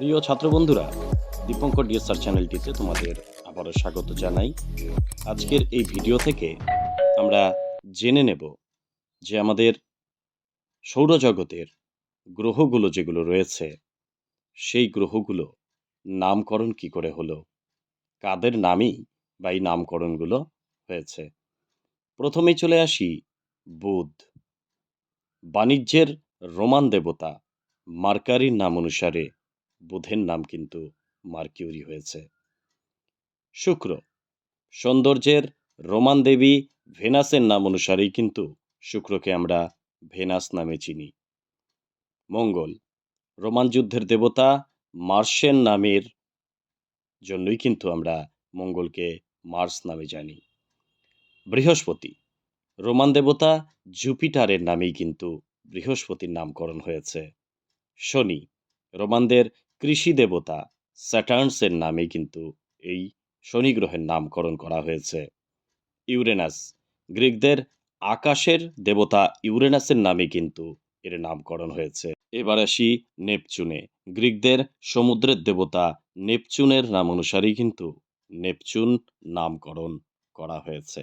প্রিয় ছাত্র বন্ধুরা দীপঙ্কর ডিএসআর চ্যানেলটিতে তোমাদের আবারও স্বাগত জানাই। আজকের এই ভিডিও থেকে আমরা জেনে নেব যে আমাদের সৌরজগতের গ্রহগুলো যেগুলো রয়েছে, সেই গ্রহগুলো নামকরণ কি করে হলো? কাদের নামই বা এই নামকরণগুলো হয়েছে? প্রথমেই চলে আসি বুধ। বাণিজ্যের রোমান দেবতা মার্কারির নাম অনুসারে বুধের নাম কিন্তু মার্কিউরি হয়েছে। শুক্র, সৌন্দর্যের রোমান দেবী ভেনাসের নাম অনুসারেই কিন্তু শুক্রকে আমরা ভেনাস নামে চিনি। মঙ্গল, রোমান যুদ্ধের দেবতা মার্শেন নামের জন্যই কিন্তু আমরা মঙ্গলকে মার্স নামে জানি। বৃহস্পতি, রোমান দেবতা জুপিটারের নামেই কিন্তু বৃহস্পতির নামকরণ হয়েছে। শনি, রোমানদের কৃষি দেবতা স্যাটার্নসের নামে কিন্তু এই শনি গ্রহের নামকরণ করা হয়েছে। ইউরেনাস, গ্রিকদের আকাশের দেবতা ইউরেনাসের নামে কিন্তু এর নামকরণ হয়েছে। এবার আসি নেপচুনে, গ্রিকদের সমুদ্রের দেবতা নেপচুনের নাম অনুসারেই কিন্তু নেপচুন নামকরণ করা হয়েছে।